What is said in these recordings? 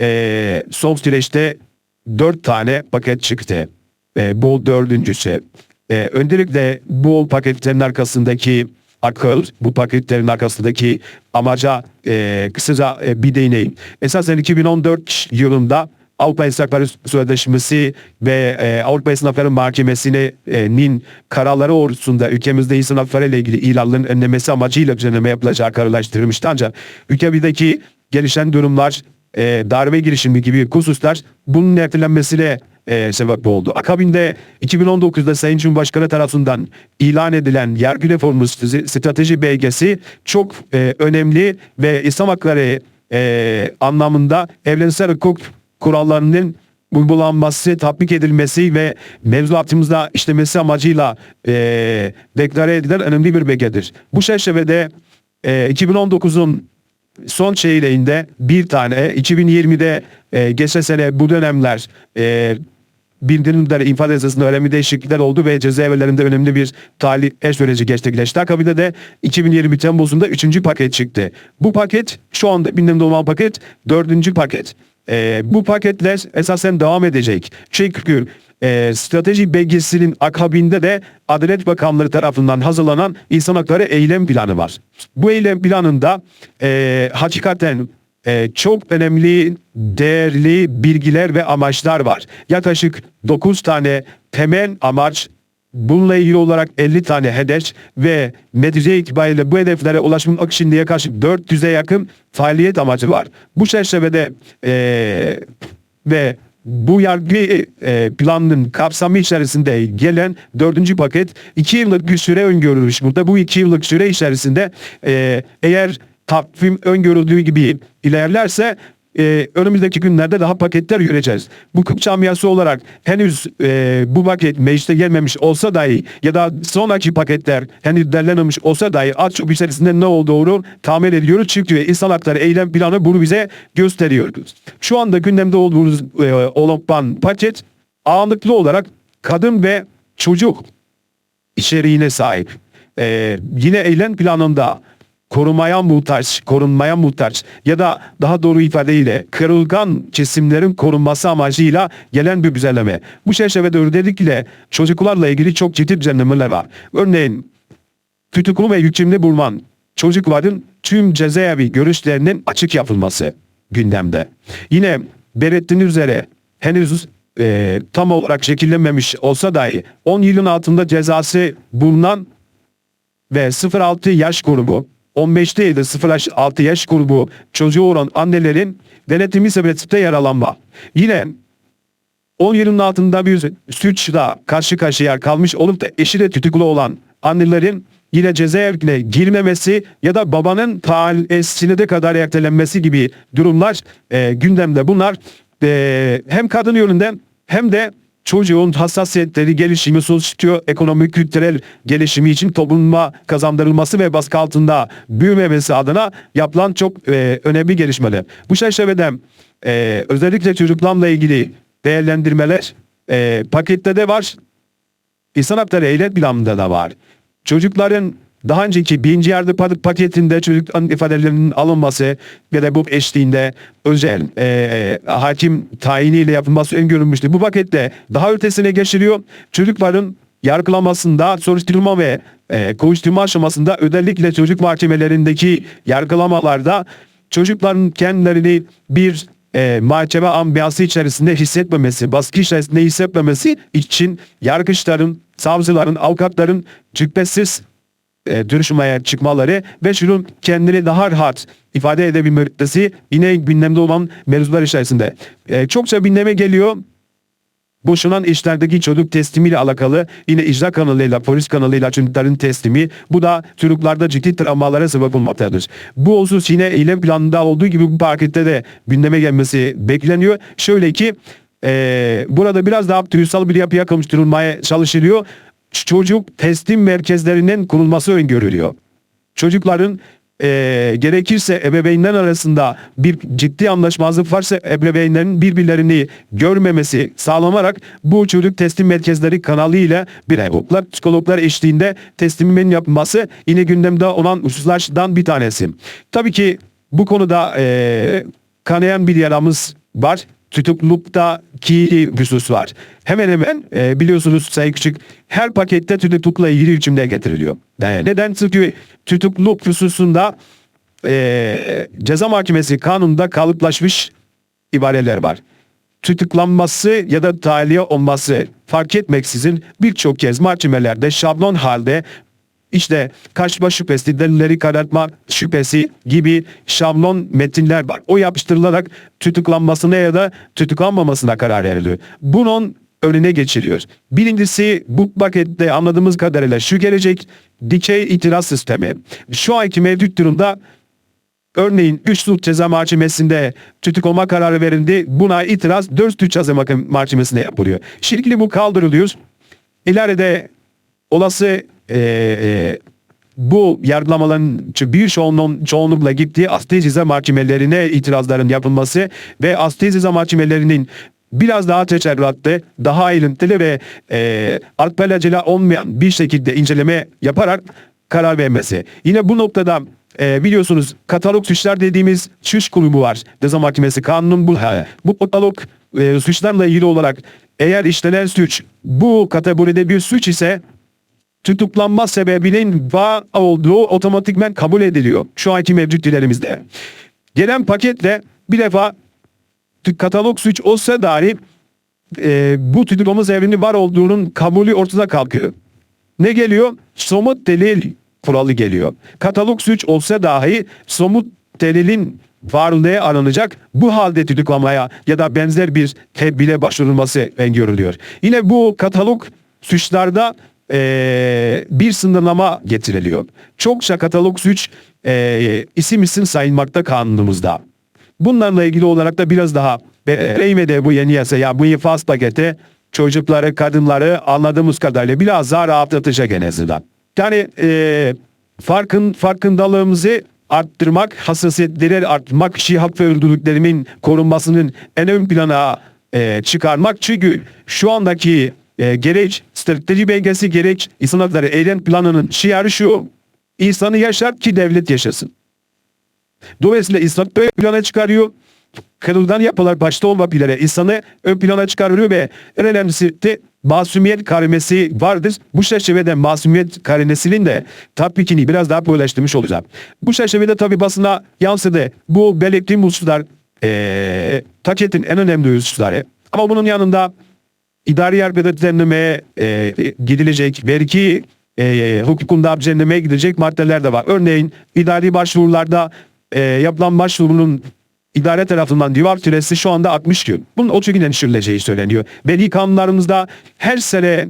e, son süreçte dört tane paket çıktı. E, bu dördüncüsü. E, öncelikle bu paketlerin arkasındaki akıl, bu paketlerin arkasındaki amaca e, kısaca e, bir değineyim. Esasen 2014 yılında Avrupa İnsanları Sözleşmesi ve e, Avrupa İnsan Hakları Mahkemesi'nin kararları doğrultusunda ülkemizde insan hakları ile ilgili ilanların önlemesi amacıyla düzenleme yapılacağı kararlaştırılmıştı. Ancak ülkemizdeki gelişen durumlar, e, darbe girişimi gibi hususlar bunun ertelenmesine e, sebep oldu. Akabinde 2019'da Sayın Cumhurbaşkanı tarafından ilan edilen yargı reformu strateji belgesi çok e, önemli ve İslam hakları e, anlamında evrensel hukuk kurallarının uygulanması, tatbik edilmesi ve mevzuatımızda işlemesi amacıyla e, deklare edilen önemli bir belgedir. Bu çerçevede e, 2019'un son çeyreğinde bir tane 2020'de e, geçen sene bu dönemler e, bildirimler infaz yasasında önemli değişiklikler oldu ve cezaevlerinde önemli bir talih süreci gerçekleşti. Akabinde de 2020 Temmuz'unda 3. paket çıktı. Bu paket şu anda gündemde olan paket 4. paket. E, bu paketler esasen devam edecek. Çünkü e, strateji belgesinin akabinde de Adalet Bakanlığı tarafından hazırlanan insan hakları eylem planı var. Bu eylem planında e, hakikaten e, çok önemli, değerli bilgiler ve amaçlar var. Yaklaşık 9 tane temel amaç Bununla ilgili olarak 50 tane hedef ve netice itibariyle bu hedeflere ulaşmak için diye yaklaşık 400'e yakın faaliyet amacı var. Bu çerçevede eee ve bu yargı e, planının kapsamı içerisinde gelen dördüncü paket iki yıllık bir süre öngörülmüş. Burada bu iki yıllık süre içerisinde e, eğer takvim öngörüldüğü gibi ilerlerse e, önümüzdeki günlerde daha paketler göreceğiz. Bu hukuk camiası olarak henüz e, bu paket mecliste gelmemiş olsa dahi ya da sonraki paketler henüz derlenmemiş olsa dahi az çok içerisinde ne olduğunu tahmin ediyoruz. Çünkü insan hakları eylem planı bunu bize gösteriyor. Şu anda gündemde olduğumuz e, olan paket ağırlıklı olarak kadın ve çocuk içeriğine sahip. E, yine eylem planında korumaya muhtaç, korunmaya muhtaç ya da daha doğru ifadeyle kırılgan kesimlerin korunması amacıyla gelen bir düzenleme. Bu çerçevede özellikle çocuklarla ilgili çok ciddi düzenlemeler var. Örneğin tutuklu ve hükümlü bulunan çocukların tüm cezaevi görüşlerinin açık yapılması gündemde. Yine belirttiğiniz üzere henüz e, tam olarak şekillenmemiş olsa dahi 10 yılın altında cezası bulunan ve 0-6 yaş grubu 15 değil de 0-6 yaş grubu çocuğu olan annelerin denetimi sebebiyle yaralanma. Yine 10 yılın altında bir suçla karşı karşıya kalmış olup da eşi de tutuklu olan annelerin yine cezaevine girmemesi ya da babanın tahliyesine de kadar ertelenmesi gibi durumlar e, gündemde. Bunlar e, hem kadın yönünden hem de çocuğun hassasiyetleri gelişimi, sosyoekonomik kültürel gelişimi için topluma kazandırılması ve baskı altında büyümemesi adına yapılan çok e, önemli gelişmeler. Bu çerçevede e, özellikle çocuklarla ilgili değerlendirmeler e, pakette de var. İnsan hakları eylem planında da var. Çocukların daha önceki birinci yardım paketinde çocuk ifadelerinin alınması ve de bu eşliğinde özel e, hakim tayiniyle yapılması öngörülmüştü. Bu pakette daha ötesine geçiriyor. Çocukların yargılamasında soruşturma ve e, kovuşturma aşamasında özellikle çocuk mahkemelerindeki yargılamalarda çocukların kendilerini bir e, mahkeme ambiyansı içerisinde hissetmemesi, baskı içerisinde hissetmemesi için yargıçların, savcıların, avukatların cübbesiz e, dönüşmeye çıkmaları ve şunun kendini daha rahat ifade edebilmesi yine gündemde olan mevzular içerisinde. E, çokça gündeme geliyor. Boşanan işlerdeki çocuk teslimiyle alakalı yine icra kanalıyla, polis kanalıyla çocukların teslimi bu da çocuklarda ciddi travmalara sebep olmaktadır. Bu husus yine eylem planında olduğu gibi bu pakette de gündeme gelmesi bekleniyor. Şöyle ki e, burada biraz daha duygusal bir yapıya kavuşturulmaya çalışılıyor çocuk teslim merkezlerinin kurulması öngörülüyor. Çocukların e, gerekirse ebeveynler arasında bir ciddi anlaşmazlık varsa ebeveynlerin birbirlerini görmemesi sağlanarak bu çocuk teslim merkezleri kanalıyla bireyler, psikologlar eşliğinde teslimin yapılması yine gündemde olan hususlardan bir tanesi. Tabii ki bu konuda e, kanayan bir yaramız var. Tutukluluktaki husus var. Hemen hemen e, biliyorsunuz Sayın Küçük her pakette tutuklukla ilgili hükümler getiriliyor. Yani neden? Çünkü tutukluluk hususunda e, ceza mahkemesi kanununda kalıplaşmış ibareler var. Tutuklanması ya da tahliye olması fark etmeksizin birçok kez mahkemelerde şablon halde işte kaçma şüphesi, delilleri karartma şüphesi gibi şablon metinler var. O yapıştırılarak tutuklanmasına ya da tutuklanmamasına karar veriliyor. Bunun önüne geçiriyor. Birincisi bu pakette anladığımız kadarıyla şu gelecek dikey itiraz sistemi. Şu anki mevcut durumda Örneğin 3 suç ceza mahkemesinde tutuklama kararı verildi. Buna itiraz 4 suç ceza mahkemesinde yapılıyor. Şimdi bu kaldırılıyor. İleride olası e, e, bu yargılamaların bir çoğunluğun, çoğunlukla gittiği asli ceza mahkemelerine itirazların yapılması ve asli ceza mahkemelerinin biraz daha teçerratlı, daha ayrıntılı ve e, alpelacele olmayan bir şekilde inceleme yaparak karar vermesi. Yine bu noktada e, biliyorsunuz katalog suçlar dediğimiz suç kurumu var. Ceza Mahkemesi kanunun bu. Bu katalog e, suçlarla ilgili olarak eğer işlenen suç bu kategoride bir suç ise tutuklanma sebebinin var olduğu otomatikmen kabul ediliyor. Şu anki mevcut dilerimizde. Gelen paketle bir defa katalog suç olsa dahi e, bu tutuklama sebebinin var olduğunun kabulü ortada kalkıyor. Ne geliyor? Somut delil kuralı geliyor. Katalog suç olsa dahi somut delilin varlığı aranacak. Bu halde tutuklamaya ya da benzer bir tedbire başvurulması öngörülüyor. Yine bu katalog suçlarda eee, bir sınırlama getiriliyor. Çokça katalog suç eee, isim isim sayılmakta kanunumuzda. Bunlarla ilgili olarak da biraz daha Reyme'de bu yeni yasa ya bu infaz paketi çocukları, kadınları anladığımız kadarıyla biraz daha rahatlatacak en azından. Yani e, farkın farkındalığımızı arttırmak, hassasiyetleri arttırmak, kişi hak ve özgürlüklerimin korunmasının en ön plana e, çıkarmak. Çünkü şu andaki e, gereç, strateji belgesi gereç, insan hakları eylem planının şiarı şu, insanı yaşar ki devlet yaşasın. Dolayısıyla insan ön plana çıkarıyor. Kırıldan yapılar başta olmak üzere insanı ön plana çıkarıyor ve en önemlisi de masumiyet karimesi vardır. Bu çerçevede masumiyet karinesinin de tatbikini biraz daha paylaştırmış olacağım. Bu çerçevede tabi basına yansıdı. Bu belirttiğim hususlar ee, taketin en önemli hususları. Ama bunun yanında idari yargıda düzenlemeye e, gidilecek vergi e, hukukunda düzenlemeye gidecek maddeler de var. Örneğin idari başvurularda e, yapılan başvurunun idare tarafından divar süresi şu anda 60 gün. Bunun 30 günden düşürüleceği söyleniyor. Veli kanunlarımızda her sene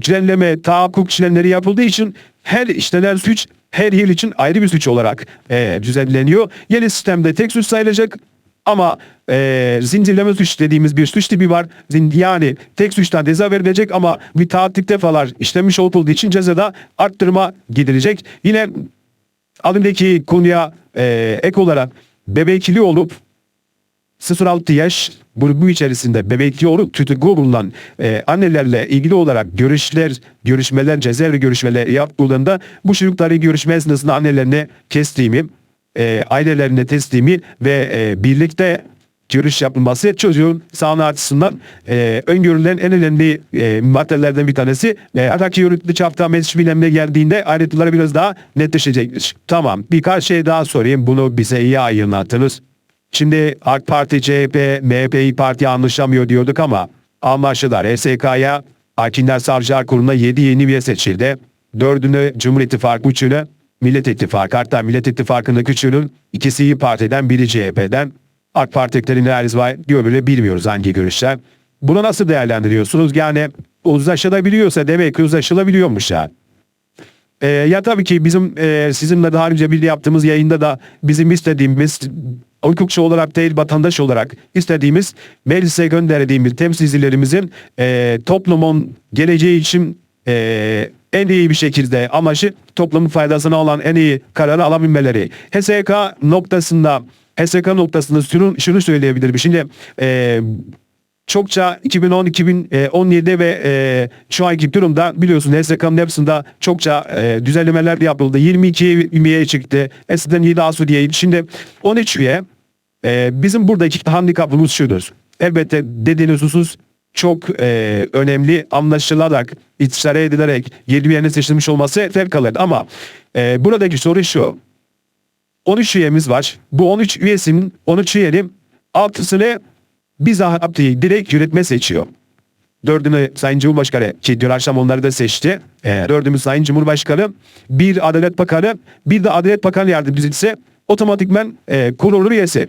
düzenleme, tahakkuk işlemleri yapıldığı için her işlenen suç her yıl için ayrı bir suç olarak e, düzenleniyor. Yeni sistemde tek suç sayılacak ama e, zincirleme suç dediğimiz bir suç tipi var. Yani tek suçtan ceza verilecek ama müteahhitlik defalar işlemiş olduğu için cezada arttırma gidilecek. Yine adındaki konuya e, ek olarak bebekli olup 0-6 yaş grubu içerisinde bebekli olup tutuklu bulunan e, annelerle ilgili olarak görüşler, görüşmeler, cezaevi görüşmeler yapıldığında bu çocukları görüşme esnasında annelerine teslimi, e, ailelerine teslimi ve e, birlikte görüş yapılması çocuğun sağlığı açısından e, öngörülen en önemli e, maddelerden bir tanesi. E, Atak yürütü çapta bilemine geldiğinde ayrıntıları biraz daha netleşecektir. Tamam birkaç şey daha sorayım bunu bize iyi aydınlattınız. Şimdi AK Parti, CHP, MHP, İYİ Parti anlaşamıyor diyorduk ama anlaştılar. HSK'ya Hakimler Savcılar Kurulu'na 7 yeni üye seçildi. Dördünü Cumhur İttifakı, üçünü Millet İttifakı. Hatta Millet İttifakı'ndaki üçünün ikisi İYİ Parti'den, biri CHP'den. AK Parti'nin realiz var diyor böyle bilmiyoruz hangi görüşler. Bunu nasıl değerlendiriyorsunuz? Yani uzlaşılabiliyorsa demek ki uzlaşılabiliyormuş yani. Ee, ya tabii ki bizim e, sizinle daha önce bir yaptığımız yayında da bizim istediğimiz hukukçu olarak değil vatandaş olarak istediğimiz meclise gönderdiğimiz temsilcilerimizin e, toplumun geleceği için e, en iyi bir şekilde amacı toplumun faydasına olan en iyi kararı alabilmeleri. HSK noktasında HSK noktasında şunu, şunu söyleyebilirim. Şimdi e, çokça 2010-2017'de ve e, şu anki durumda biliyorsunuz HSK'nın hepsinde çokça e, düzenlemeler yapıldı. 22 üyeye çıktı. Eskiden 7 Asudiye. Şimdi 13 üye e, bizim buradaki handikapımız şudur. Elbette dediğiniz husus çok e, önemli anlaşılarak, istişare edilerek yedi yerine seçilmiş olması fevkalade. Ama e, buradaki soru şu. 13 üyemiz var. Bu 13 üyesinin 13 üyenin altısını bizzat direkt yönetme seçiyor. Dördünü Sayın Cumhurbaşkanı ki dün akşam onları da seçti. E, dördümüz Sayın Cumhurbaşkanı, bir Adalet Bakanı, bir de Adalet Bakanı yardımcısı otomatikmen e, kurulu üyesi.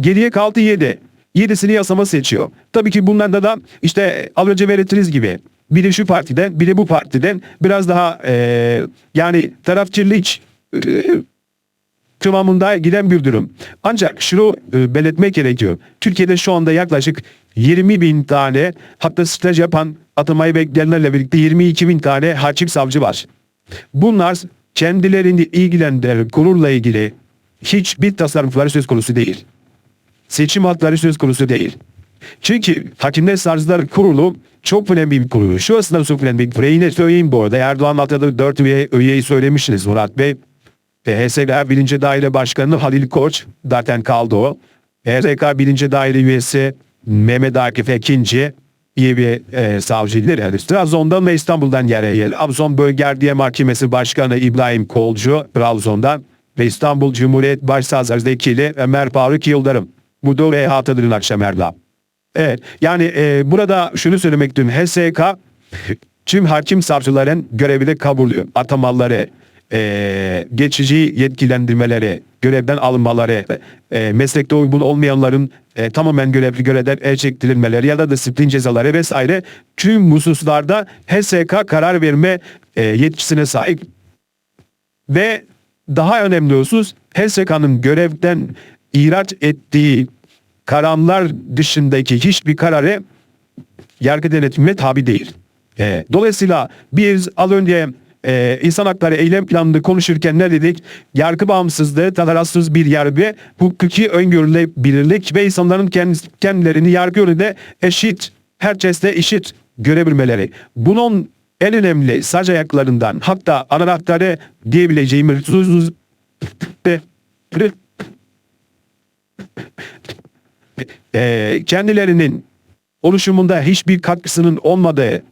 Geriye kaldı 7. Yedisini yasama seçiyor. Tabii ki bunlarda da işte az önce belirttiğiniz gibi biri şu partiden, biri bu partiden biraz daha e, yani tarafçılık e, kıvamında giden bir durum. Ancak şunu e, belirtmek gerekiyor. Türkiye'de şu anda yaklaşık 20 bin tane hatta staj yapan atamayı bekleyenlerle birlikte 22 bin tane hakim savcı var. Bunlar kendilerini ilgilendiren kururla ilgili hiçbir tasarrufları söz konusu değil. Seçim hakları söz konusu değil. Çünkü Hakimler Savcılar Kurulu çok önemli bir kurulu. Şu aslında çok önemli bir kurulu. Yine söyleyeyim bu arada. Erdoğan atladığı 4 üye, üyeyi söylemişsiniz Murat Bey. E, HSK Bilinci Daire Başkanı Halil Koç zaten kaldı o. HSK Bilinci Daire üyesi Mehmet Akif Ekinci iyi bir e, savcıdır. Yani Trabzon'dan ve İstanbul'dan yere gel. Trabzon Bölge Adliye Mahkemesi Başkanı İbrahim Kolcu Trabzon'dan ve İstanbul Cumhuriyet Başsavcısı Vekili Ömer Faruk Yıldırım. Bu da ve hatadır akşam Erdal. Evet yani e, burada şunu söylemek istiyorum. HSK tüm hakim savcıların görevini kabul ediyor. Atamaları, e, geçici yetkilendirmeleri, görevden alınmaları, e, meslekte uygun olmayanların e, tamamen görevli görevden el çektirilmeleri ya da disiplin cezaları vesaire tüm hususlarda HSK karar verme e, yetkisine sahip ve daha önemli husus HSK'nın görevden ihraç ettiği kararlar dışındaki hiçbir kararı yargı denetimine tabi değil. E, dolayısıyla biz az önce e, insan hakları eylem planını konuşurken ne dedik? Yargı bağımsızlığı, tararsız bir yargı, hukuki öngörülebilirlik ve insanların kend- kendilerini yargı önünde eşit, herkeste eşit görebilmeleri. Bunun en önemli sac ayaklarından hatta anahtarı diyebileceğimiz e, kendilerinin oluşumunda hiçbir katkısının olmadığı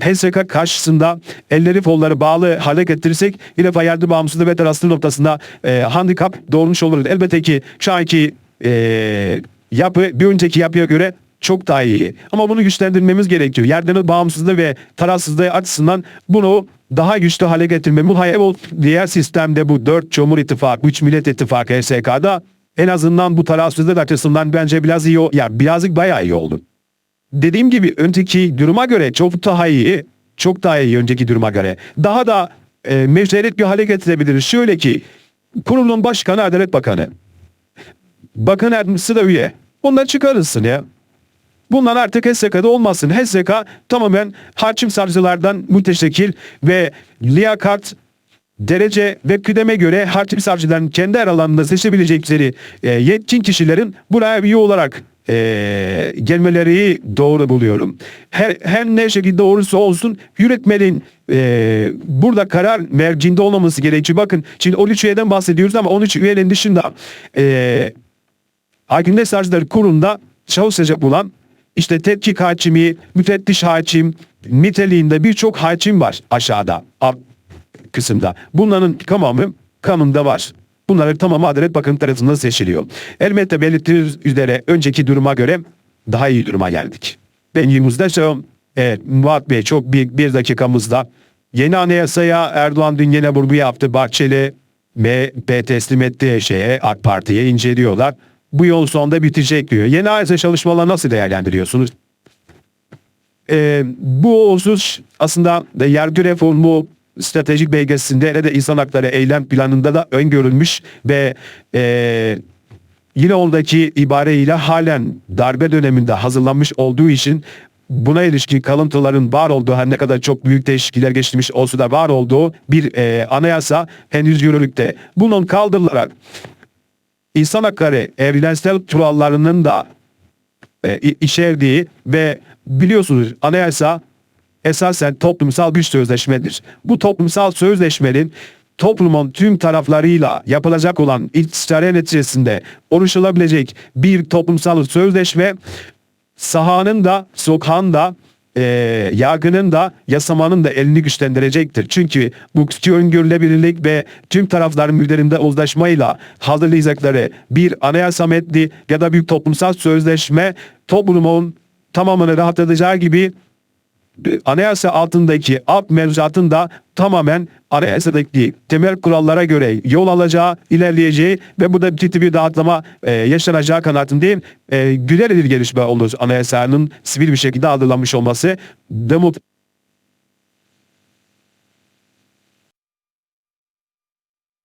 HSK karşısında elleri kolları bağlı hale getirirsek yine yardım bağımsızlığı ve tarafsız noktasında e, handikap doğurmuş oluruz. Elbette ki şu anki e, yapı bir önceki yapıya göre çok daha iyi. Ama bunu güçlendirmemiz gerekiyor. Yerden bağımsızlığı ve tarafsızlığı açısından bunu daha güçlü hale getirmemiz. O diğer sistemde bu 4 Cumhur İttifakı, 3 Millet İttifakı HSK'da en azından bu tarafsızlık açısından bence biraz iyi, o- ya birazcık bayağı iyi oldu. Dediğim gibi önceki duruma göre çok daha iyi, çok daha iyi önceki duruma göre. Daha da e, meşruiyet bir hale getirebiliriz. Şöyle ki kurulun başkanı Adalet Bakanı. Bakan yardımcısı da üye. Bundan çıkarırsın ya. Bunlar artık HSK'da olmasın. HSK tamamen hakim savcılardan müteşekkil ve liyakat, derece ve kıdeme göre hakim savcıların kendi aralarında seçebilecekleri e, yetkin kişilerin buraya üye olarak e, gelmeleri doğru buluyorum. Her, her ne şekilde olursa olsun yönetmenin e, burada karar mercinde olmaması gerekiyor. Bakın şimdi 13 üyeden bahsediyoruz ama 13 üyenin dışında e, Hakimler Savcıları Kurulu'nda çalışacak bulan işte tetkik hakimi, müfettiş hakim niteliğinde birçok hakim var aşağıda kısımda. Bunların tamamı kanunda var. Bunların tamamı Adalet Bakanı tarafından seçiliyor. Elbette belirttiğiniz üzere önceki duruma göre daha iyi duruma geldik. Ben yılımızda söylüyorum. Evet, Muhat Bey çok büyük bir dakikamızda yeni anayasaya Erdoğan dün yine vurgu yaptı. Bahçeli MHP teslim ettiği şeye AK Parti'ye inceliyorlar. Bu yol sonunda bitecek diyor. Yeni anayasa çalışmaları nasıl değerlendiriyorsunuz? Ee, bu husus aslında da yargı reformu stratejik belgesinde ne de insan hakları eylem planında da öngörülmüş ve e, yine oradaki ibareyle halen darbe döneminde hazırlanmış olduğu için buna ilişkin kalıntıların var olduğu her ne kadar çok büyük değişiklikler geçirmiş olsa da var olduğu bir e, anayasa henüz yürürlükte. Bunun kaldırılarak insan hakları evrensel kurallarının da e, içerdiği ve biliyorsunuz anayasa esasen toplumsal bir sözleşmedir. Bu toplumsal sözleşmenin toplumun tüm taraflarıyla yapılacak olan istişare neticesinde oluşulabilecek bir toplumsal sözleşme sahanın da sokağın da e, yargının da yasamanın da elini güçlendirecektir. Çünkü bu öngörülebilirlik ve tüm tarafların müdüründe uzlaşmayla hazırlayacakları bir anayasa metni ya da bir toplumsal sözleşme toplumun tamamını rahatlatacağı gibi anayasa altındaki alt mevzuatın tamamen anayasadaki temel kurallara göre yol alacağı, ilerleyeceği ve burada ciddi bir dağıtlama e, yaşanacağı kanaatindeyim. E, güzel bir gelişme olur anayasanın sivil bir şekilde hazırlanmış olması. Demokrat